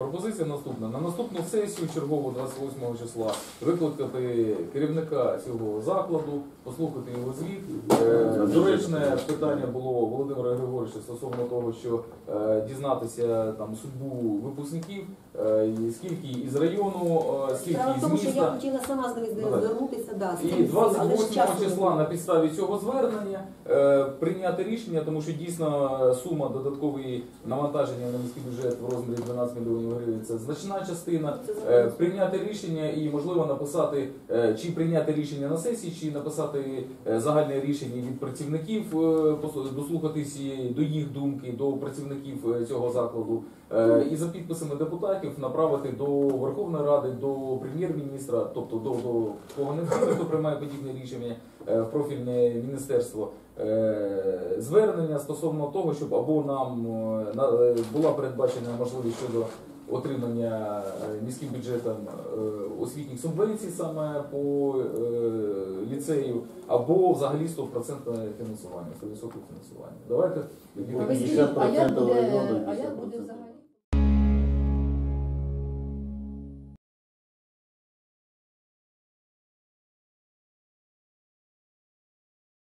Пропозиція наступна. На наступну сесію чергову 28 числа викликати керівника цього закладу, послухати його звіт. Е, Доречне питання було Володимира Григоровича стосовно того, що е, дізнатися там судьбу випускників, е, скільки із району, скільки із тому, що я хотіла сама Ну, звернутися, да, І цим всім, але ж 28 числа на підставі цього звернення прийняти рішення, тому що дійсно сума додаткової навантаження на міський бюджет в розмірі 12 мільйонів це значна частина. Е, прийняти рішення і можливо написати е, чи прийняти рішення на сесії, чи написати е, загальне рішення від працівників, дослухатись до їх думки, до працівників цього закладу, і за підписами депутатів направити до Верховної Ради, до прем'єр-міністра, тобто до, до кого не хто приймає подібне рішення в профільне міністерство. Звернення стосовно того, щоб або нам на- була передбачена можливість щодо отримання е, міським бюджетом е, освітніх субвенцій саме по е, ліцею, або взагалі 100% фінансування, 100% фінансування. Давайте Ви тоді скажіть, а як 50% буде, району, а як 50% буде взагалі?